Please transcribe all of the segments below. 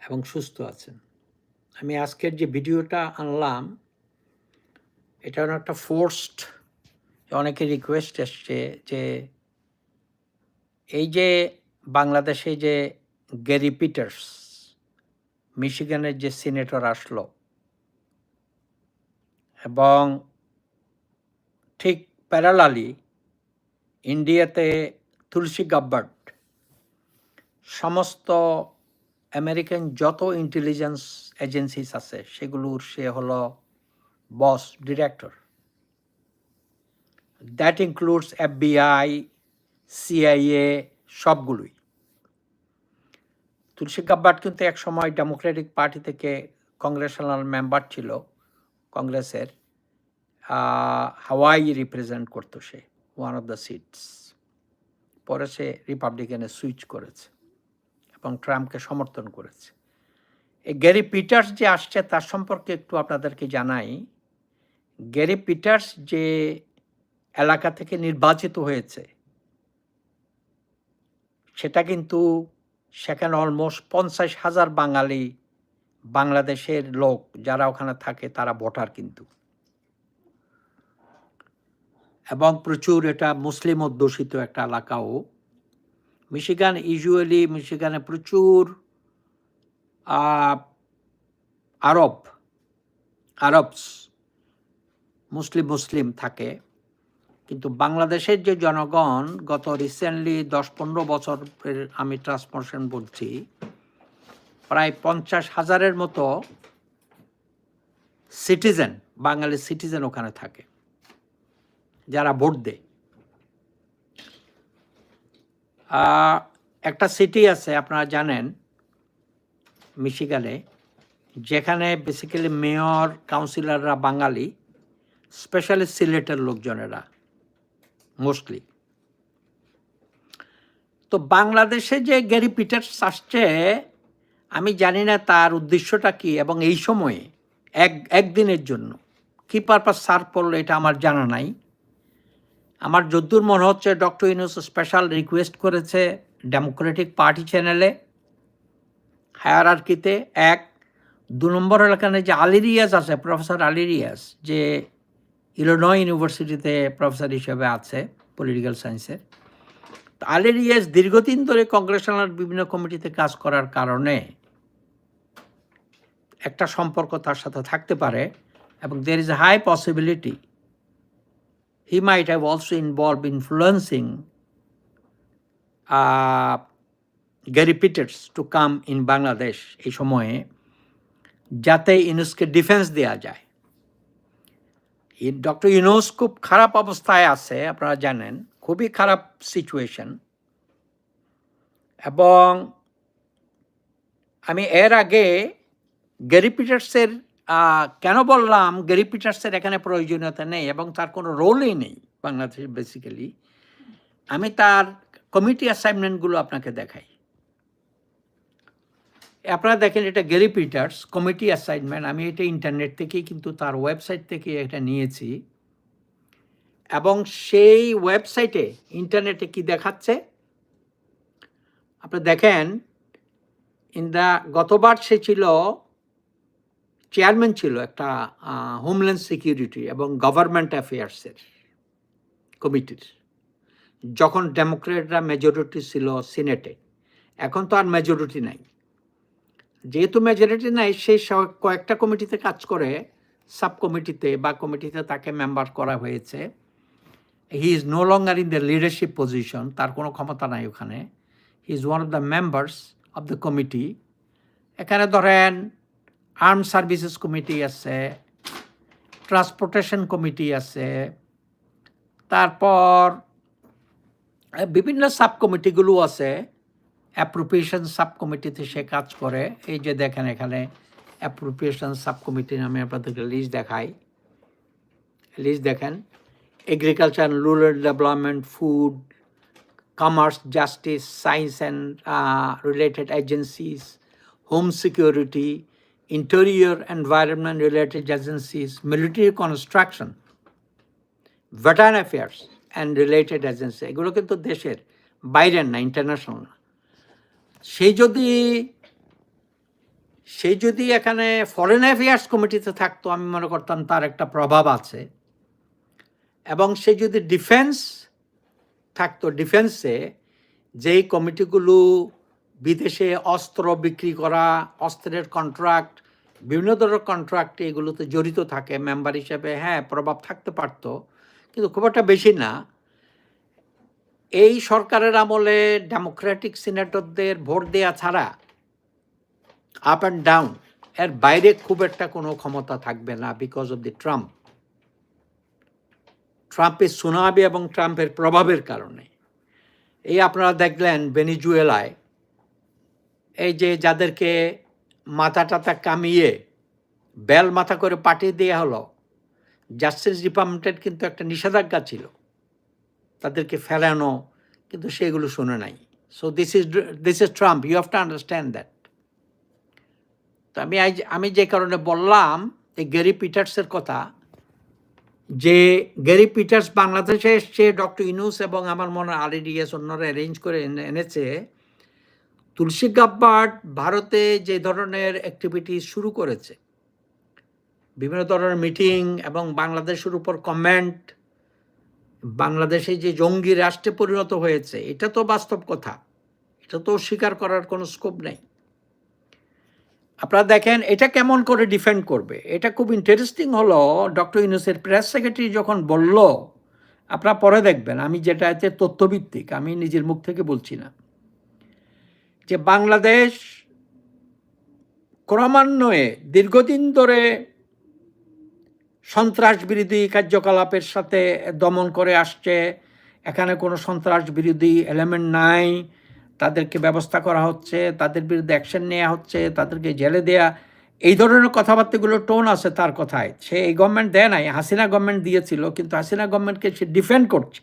এবং সুস্থ আছেন। আমি আজকের যে ভিডিওটা আনলাম এটা একটা ফোর্সড অনেকে রিকোয়েস্ট এসছে যে এই যে বাংলাদেশে যে গ্যারি পিটার্স মিশিগানের যে সিনেটর আসলো, এবং ঠিক প্যারালালি ইন্ডিয়াতে তুলসী গাব্বার্ড সমস্ত আমেরিকান যত ইন্টেলিজেন্স এজেন্সিস আছে, সেগুলোর সে হলো boss director that includes FBI CIA সবগুলোই। তুলসী গাব্বার্ড কিন্তু এক সময় ডেমোক্রেটিক পার্টি থেকে কংগ্রেশনাল মেম্বার ছিল কংগ্রেসের হাওয়াই রিপ্রেজেন্ট করতো সে ওয়ান অফ দ্য সিটস পরে সে রিপাবলিকানে সুইচ করেছে। এবং ট্রাম্পকে সমর্থন করেছে। এই গ্যারি পিটার্স যে আসছে তার সম্পর্কে একটু আপনাদেরকে জানাই। গ্যারি পিটার্স যে এলাকা থেকে নির্বাচিত হয়েছে, সেটা কিন্তু সেখানে অলমোস্ট পঞ্চাশ হাজার বাঙালি বাংলাদেশের লোক যারা ওখানে থাকে তারা ভোটার কিন্তু। এবং প্রচুর এটা মুসলিম অধ্যুষিত একটা এলাকাও। মিশিগান ইউজুয়ালি মিশিগানে প্রচুর আরব আরবস মুসলিম মুসলিম থাকে। কিন্তু বাংলাদেশের যে জনগণ গত রিসেন্টলি দশ পনেরো বছর আমি ট্রান্সপোর্টেশন বলছি, প্রায় পঞ্চাশ হাজারের মতো সিটিজেন বাঙালি সিটিজেন ওখানে থাকে। যারা ভোট দেয়। একটা সিটি আছে, আপনারা জানেন, মিশিগানে, যেখানে বেসিক্যালি মেয়র কাউন্সিলররা বাঙালি স্পেশালি সিলেটের লোকজনেরা মোস্টলি তো বাংলাদেশে যে গ্যারি পিটার্স আসছে, আমি জানি না তার উদ্দেশ্যটা কি এবং এই সময়ে, এক, একদিনের জন্য, কি পারপাস সার পড়ল এটা আমার জানা নাই। আমার যদ্দূর মনে হচ্ছে ডক্টর ইউনুস স্পেশাল রিকোয়েস্ট করেছে ডেমোক্রেটিক পার্টি চ্যানেলে হায়ারার্কিতে এক, দু নম্বর এলাকানে যে আলিরিয়াস আছে প্রফেসর আলিরিয়াস যে ইলোনয় ইউনিভার্সিটিতে প্রফেসর হিসেবে আছে পলিটিক্যাল সায়েন্সের তো আলিরিয়াস দীর্ঘদিন ধরে কংগ্রেশনাল বিভিন্ন কমিটিতে কাজ করার কারণে একটা সম্পর্ক তার সাথে থাকতে পারে এবং there is high possibility he might have also involved influencing uh, Gary Peters to come in Bangladesh এই সময়ে যাতে ইউনুসকে ডিফেন্স দেওয়া যায়। ডক্টর ইউনুস খুব খারাপ অবস্থায় আছে আপনারা জানেন খুবই খারাপ সিচুয়েশন এবং আমি এর আগে গ্যারি পিটার্সের কেন বললাম গ্যারি পিটার্সের এখানে প্রয়োজনীয়তা নেই এবং তার কোনো রোলই নেই বাংলাদেশে বেসিক্যালি আমি তার কমিটি অ্যাসাইনমেন্টগুলো আপনাকে দেখাই। আপনারা দেখেন এটা গ্যারি পিটার্স কমিটি অ্যাসাইনমেন্ট আমি এটা ইন্টারনেট থেকেই কিন্তু তার ওয়েবসাইট থেকে এটা নিয়েছি। এবং সেই ওয়েবসাইটে ইন্টারনেটে কি দেখাচ্ছে? আপনি দেখেন ইন দ্য গতবার সে ছিল চেয়ারম্যান ছিল একটা হোমল্যান্ড সিকিউরিটি এবং গভর্নমেন্ট অ্যাফেয়ার্সের কমিটির যখন ডেমোক্রেটরা মেজরিটি ছিল সিনেটে এখন তো আর মেজরিটি নাই। যেহেতু মেজরিটি নাই সেই কয়েকটা কমিটিতে কাজ করে সাব কমিটিতে বা কমিটিতে তাকে মেম্বার করা হয়েছে। He is no longer in the leadership position তার কোনো ক্ষমতা নাই ওখানে। He is one of the members of the committee এখানে ধরেন আর্ম সার্ভিসেস কমিটি আছে ট্রান্সপোর্টেশন কমিটি আছে তারপর বিভিন্ন সাব কমিটিগুলো আছে অ্যাপ্রোপ্রিয়েশন সাব কমিটিতে সে কাজ করে। এই যে দেখেন এখানে অ্যাপ্রোপ্রিয়েশন সাব কমিটি নামে আপনাদেরকে লিস্ট দেখাই। লিস্ট দেখেন agriculture rural development food justice, science and uh, related agencies, home security, interior environment related agencies, military construction, veteran affairs and related agencies. এগুলো কিন্তু দেশের বাইরের না ইন্টারন্যাশনাল না সেই যদি সে যদি এখানে ফরেন অ্যাফেয়ার্স কমিটিতে থাকতো আমি মনে করতাম তার একটা প্রভাব আছে এবং সে যদি ডিফেন্স থাকতো ডিফেন্সে যেই কমিটিগুলো বিদেশে অস্ত্র বিক্রি করা, অস্ত্রের কন্ট্রাক্ট বিভিন্ন ধরনের কন্ট্রাক্টে এগুলোতে জড়িত থাকে মেম্বার হিসেবে হ্যাঁ প্রভাব থাকতে পারতো, কিন্তু খুব একটা বেশি না। এই সরকারের আমলে ডেমোক্রেটিক সিনেটরদের ভোট দেয়া ছাড়া আপ অ্যান্ড ডাউন এর বাইরে খুব একটা কোনো ক্ষমতা থাকবে না বিকজ অব দি ট্রাম্প ট্রাম্পের সুনামি এবং ট্রাম্পের প্রভাবের কারণে। এই আপনারা দেখলেন ভেনিজুয়েলায় এই যে যাদেরকে মাথা টাথা কামিয়ে বেল মাথা করে পাঠিয়ে দেওয়া হলো জাস্টিস ডিপার্টমেন্টের কিন্তু একটা নিষেধাজ্ঞা ছিল। তাদেরকে ফেরানো কিন্তু সেগুলো শুনে নাই। So this is this is Trump you have to understand that তো আমি আমি যে কারণে বললাম, এই গ্যারি পিটার্সের কথা, যে গ্যারি পিটার্স বাংলাদেশে এসছে ডক্টর ইনুস এবং আমার মনে হয় আরএডিএস অন্যরা অ্যারেঞ্জ করে এনে- এনেছে তুলসী গাব্বার্ড ভারতে যে ধরনের অ্যাক্টিভিটি শুরু করেছে, বিভিন্ন ধরনের মিটিং এবং বাংলাদেশের উপর কমেন্ট বাংলাদেশে যে জঙ্গি রাষ্ট্রে পরিণত হয়েছে, এটা তো বাস্তব কথা। এটা তো স্বীকার করার কোনো স্কোপ নেই। আপনারা দেখেন, এটা কেমন করে ডিফেন্ড করবে? এটা খুব ইন্টারেস্টিং হলো ডক্টর ইউনুসের প্রেস সেক্রেটারি যখন বলল, আপনারা পরে দেখবেন, আমি যেটা, এতে তথ্যভিত্তিক, আমি নিজের মুখ থেকে বলছি না। যে বাংলাদেশ ক্রমান্বয়ে দীর্ঘদিন ধরে সন্ত্রাস বিরোধী কার্যকলাপের সাথে দমন করে আসছে। এখানে কোনো সন্ত্রাস বিরোধী এলিমেন্ট নাই। তাদেরকে ব্যবস্থা করা হচ্ছে, তাদের বিরুদ্ধে অ্যাকশন নেওয়া হচ্ছে, তাদেরকে জেলে দেয়া। এই ধরনের কথাবার্তাগুলো টোন আছে তার কথায়। সে এই গভর্নমেন্ট দেয় নাই, হাসিনা গভর্নমেন্ট দিয়েছিল, কিন্তু হাসিনা গভর্নমেন্টকে সে ডিফেন্ড করছে।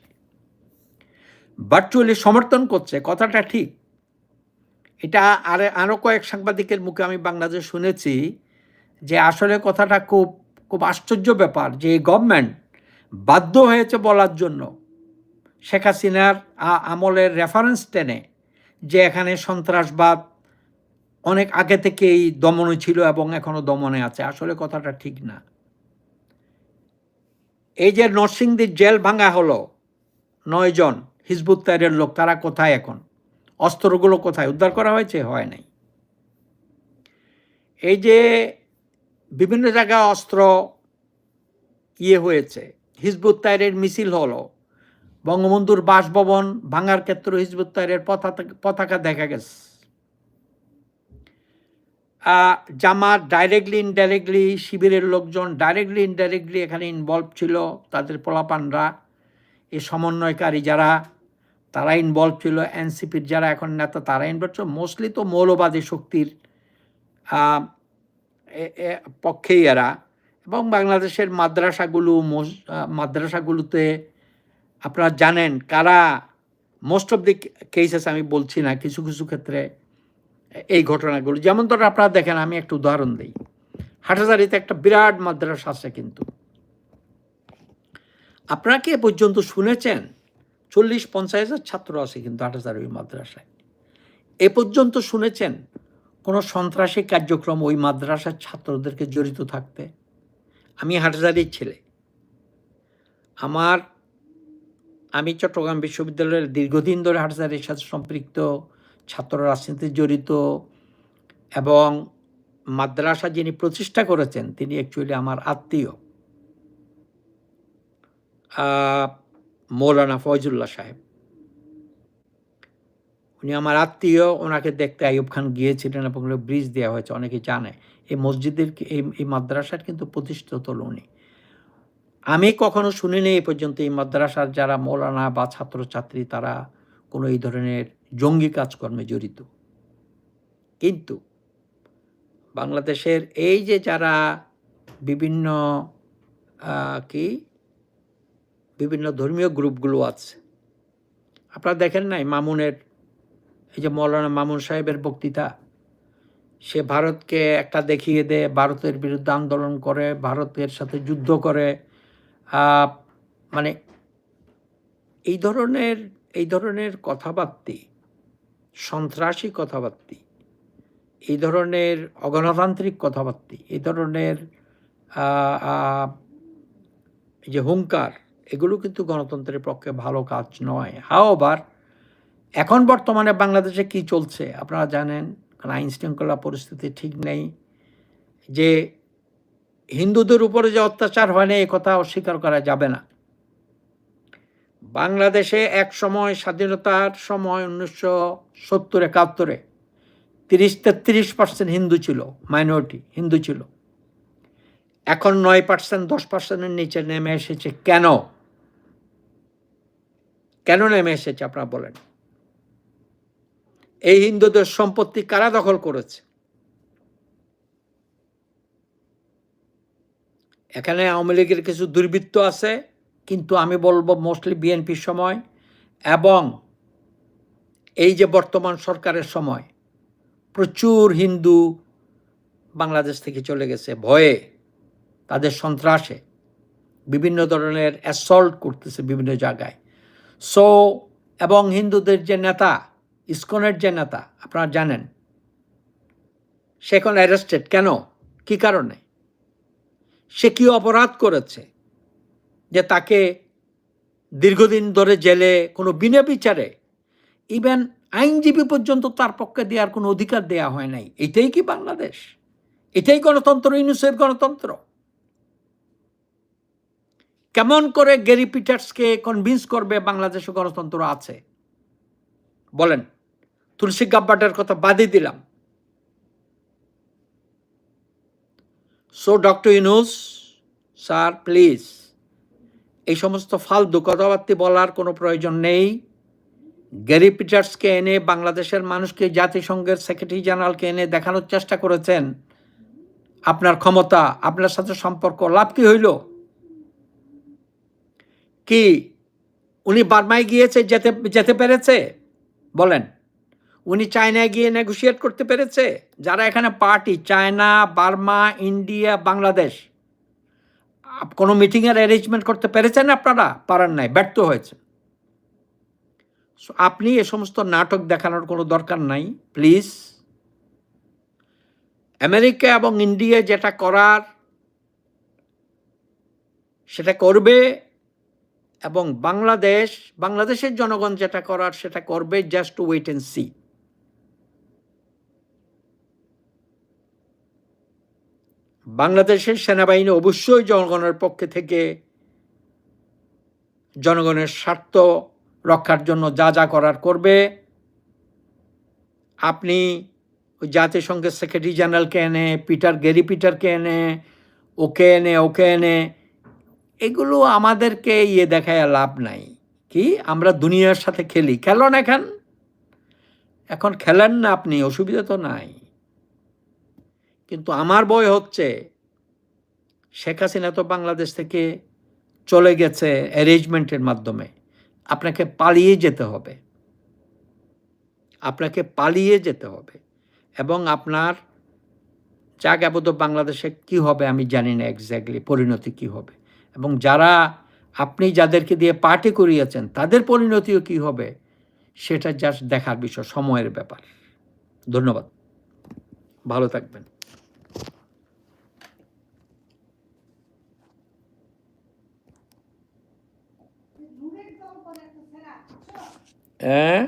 ভার্চুয়ালি সমর্থন করছে, কথাটা ঠিক। এটা আর আরও কয়েক সাংবাদিকের মুখে আমি বাংলাদেশ শুনেছি যে আসলে কথাটা খুব খুব আশ্চর্য ব্যাপার যে এই গভর্নমেন্ট বাধ্য হয়েছে বলার জন্য শেখ হাসিনার আমলের রেফারেন্স টেনে যে এখানে সন্ত্রাসবাদ অনেক আগে থেকেই দমনে ছিল এবং এখনও দমনে আছে। আসলে কথাটা ঠিক না। এই যে নরসিংদীর জেল ভাঙা হলো, নয়জন হিজবুত তাইরের লোক, তারা কোথায় এখন? অস্ত্রগুলো কোথায়? উদ্ধার করা হয়েছে? হয় নাই। এই যে বিভিন্ন জায়গায় অস্ত্র ইয়ে হয়েছে, হিজবুত তাইরের মিছিল হলো, বঙ্গবন্ধুর বাসভবন ভাঙার ক্ষেত্রে হিজবুত তাইরের পতাকা পতাকা দেখা গেছে। জামাত ডাইরেক্টলি ইনডাইরেক্টলি শিবিরের লোকজন ডাইরেক্টলি ইনডাইরেক্টলি এখানে ইনভলভ ছিল, তাদের পোলাপানরা। এই সমন্বয়কারী যারা তারা ইনভলভ ছিল এনসিপির যারা এখন নেতা, তারা ইনভলভ ছিল। মোস্টলি তো মৌলবাদী শক্তির পক্ষেই এরা। এবং বাংলাদেশের মাদ্রাসাগুলো মাদ্রাসাগুলোতে আপনারা জানেন কারা মোস্ট অফ দি কেসেস আমি বলছি না, কিছু কিছু ক্ষেত্রে এই ঘটনাগুলো। যেমন ধরো আপনারা দেখেন, আমি একটা উদাহরণ দিই। হাটাজারিতে একটা বিরাট মাদ্রাসা আছে কিন্তু। আপনারা কি পর্যন্ত শুনেছেন চল্লিশ পঞ্চাশ হাজার ছাত্র আছে কিন্তু হাটাজারি ওই মাদ্রাসায়। এ পর্যন্ত শুনেছেন কোনো সন্ত্রাসী কার্যক্রম ওই মাদ্রাসার ছাত্রদেরকে জড়িত থাকতে? আমি হাটাজারির ছেলে। আমার, আমি চট্টগ্রাম বিশ্ববিদ্যালয়ের দীর্ঘদিন ধরে হাটাজারির সাথে সম্পৃক্ত, ছাত্র রাজনীতিতে জড়িত এবং মাদ্রাসা যিনি প্রতিষ্ঠা করেছেন, তিনি অ্যাকচুয়ালি আমার আত্মীয়। মৌলানা ফয়জুল্লাহ সাহেব। উনি আমার আত্মীয়, ওনাকে দেখতে আইয়ুব খান গিয়েছিলেন এবং ব্রিজ দেওয়া হয়েছে, অনেকে জানে। এই মসজিদের এই এই মাদ্রাসার কিন্তু প্রতিষ্ঠিত হলো উনি। আমি কখনো শুনিনি এই পর্যন্ত এই মাদ্রাসার যারা মৌলানা বা ছাত্রছাত্রী, তারা কোনো এই ধরনের জঙ্গি কাজকর্মে জড়িত। কিন্তু বাংলাদেশের এই যে যারা বিভিন্ন কি বিভিন্ন ধর্মীয় গ্রুপগুলো আছে। আপনারা দেখেন নাই মামুনের, এই যে মৌলানা মামুন সাহেবের বক্তৃতা? সে ভারতকে একটা দেখিয়ে দেয় ভারতের বিরুদ্ধে আন্দোলন করে, ভারতের সাথে যুদ্ধ করে মানে এই ধরনের এই ধরনের কথাবার্তি সন্ত্রাসী কথাবার্তি এই ধরনের অগণতান্ত্রিক কথাবার্তি এই ধরনের যে হুঙ্কার এগুলো কিন্তু গণতন্ত্রের পক্ষে ভালো কাজ নয়। হাওবার এখন বর্তমানে বাংলাদেশে কি চলছে আপনারা জানেন আইন শৃঙ্খলা পরিস্থিতি ঠিক নেই। যে হিন্দুদের উপরে যে অত্যাচার হয় না, এ কথা অস্বীকার করা যাবে না। বাংলাদেশে এক সময় স্বাধীনতার সময় উনিশশো সত্তর একাত্তরে তিরিশ তেত্রিশ পার্সেন্ট হিন্দু ছিল মাইনরিটি হিন্দু ছিল। এখন নয় পার্সেন্ট দশ পার্সেন্টের নিচে নেমে এসেছে। কেন? কেন নেমে এসেছে আপনারা বলেন? এই হিন্দুদের সম্পত্তি কারা দখল করেছে? এখানে আওয়ামী লীগের কিছু দুর্বৃত্ত আছে, কিন্তু আমি বলব মোস্টলি বিএনপির সময় এবং এই যে বর্তমান সরকারের সময়, প্রচুর হিন্দু বাংলাদেশ থেকে চলে গেছে, ভয়ে তাদের সন্ত্রাসে, বিভিন্ন ধরনের অ্যাসল্ট করতেছে বিভিন্ন জায়গায়। সো এবং হিন্দুদের যে নেতা, ইসকনের যে নেতা, আপনারা জানেন, সে এখন অ্যারেস্টেড কেন? কি কারণে? সে কি অপরাধ করেছে? যে তাকে দীর্ঘদিন ধরে জেলে কোনো বিনা বিচারে ইভেন আইনজীবী পর্যন্ত তার পক্ষে দেওয়ার কোনো অধিকার দেয়া হয় নাই। এটাই কি বাংলাদেশ? এটাই গণতন্ত্র, ইউনুসের গণতন্ত্র। কেমন করে গেরি পিটার্সকে কনভিন্স করবে বাংলাদেশে গণতন্ত্র আছে? বলেন, তুলসী গাব্বাটার কথা বাদই দিলাম। So doctor Yunus sir please এই সমস্ত ফালতু কথাবার্তা বলার কোনো প্রয়োজন নেই। গ্যারি পিটার্সকে এনে বাংলাদেশের মানুষকে, জাতিসংঘের সেক্রেটারি জেনারেলকে এনে দেখানোর চেষ্টা করেছেন। আপনার ক্ষমতা, আপনার সাথে সম্পর্ক, লাভ কি হইল? কি? উনি বার্মায় গিয়েছে, যেতে যেতে পেরেছে? বলেন। উনি চায়নায় গিয়ে নেগোসিয়েট করতে পেরেছে? যারা এখানে party China, Burma, India, Bangladesh কোনো মিটিংয়ের অ্যারেঞ্জমেন্ট করতে পেরেছেন আপনারা? পারেন নাই, ব্যর্থ হয়েছে। আপনি এ সমস্ত নাটক দেখানোর কোনো দরকার নাই প্লিজ আমেরিকা এবং ইন্ডিয়া যেটা করার, সেটা করবে। এবং বাংলাদেশ, বাংলাদেশের জনগণ যেটা করার সেটা করবে just to wait and see বাংলাদেশের সেনাবাহিনী অবশ্যই জনগণের পক্ষে থেকে জনগণের স্বার্থ রক্ষার জন্য যা যা করার করবে। আপনি ওই জাতিসংঘের সেক্রেটারি জেনারেলকে এনে, পিটার, গেরি পিটারকে এনে, ওকে এনে ওকে এনে এগুলো আমাদেরকে ইয়ে দেখায় লাভ নাই। কি? আমরা দুনিয়ার সাথে খেলি। খেলুন এখন এখন খেলেন না আপনি, অসুবিধা তো নাই। কিন্তু আমার বয় হচ্ছে, শেখ হাসিনা তো বাংলাদেশ থেকে চলে গেছে অ্যারেঞ্জমেন্টের মাধ্যমে। আপনাকে পালিয়ে যেতে হবে। আপনাকে পালিয়ে যেতে হবে। এবং আপনার জাগাবত বাংলাদেশে কি হবে আমি জানি না এক্স্যাক্টলি পরিণতি কি হবে। এবং যারা আপনি যাদেরকে দিয়ে পার্টি করিয়েছেন তাদের পরিণতিও কি হবে? সেটা জাস্ট দেখার বিষয় সময়ের ব্যাপার। ধন্যবাদ। ভালো থাকবেন। হ্যাঁ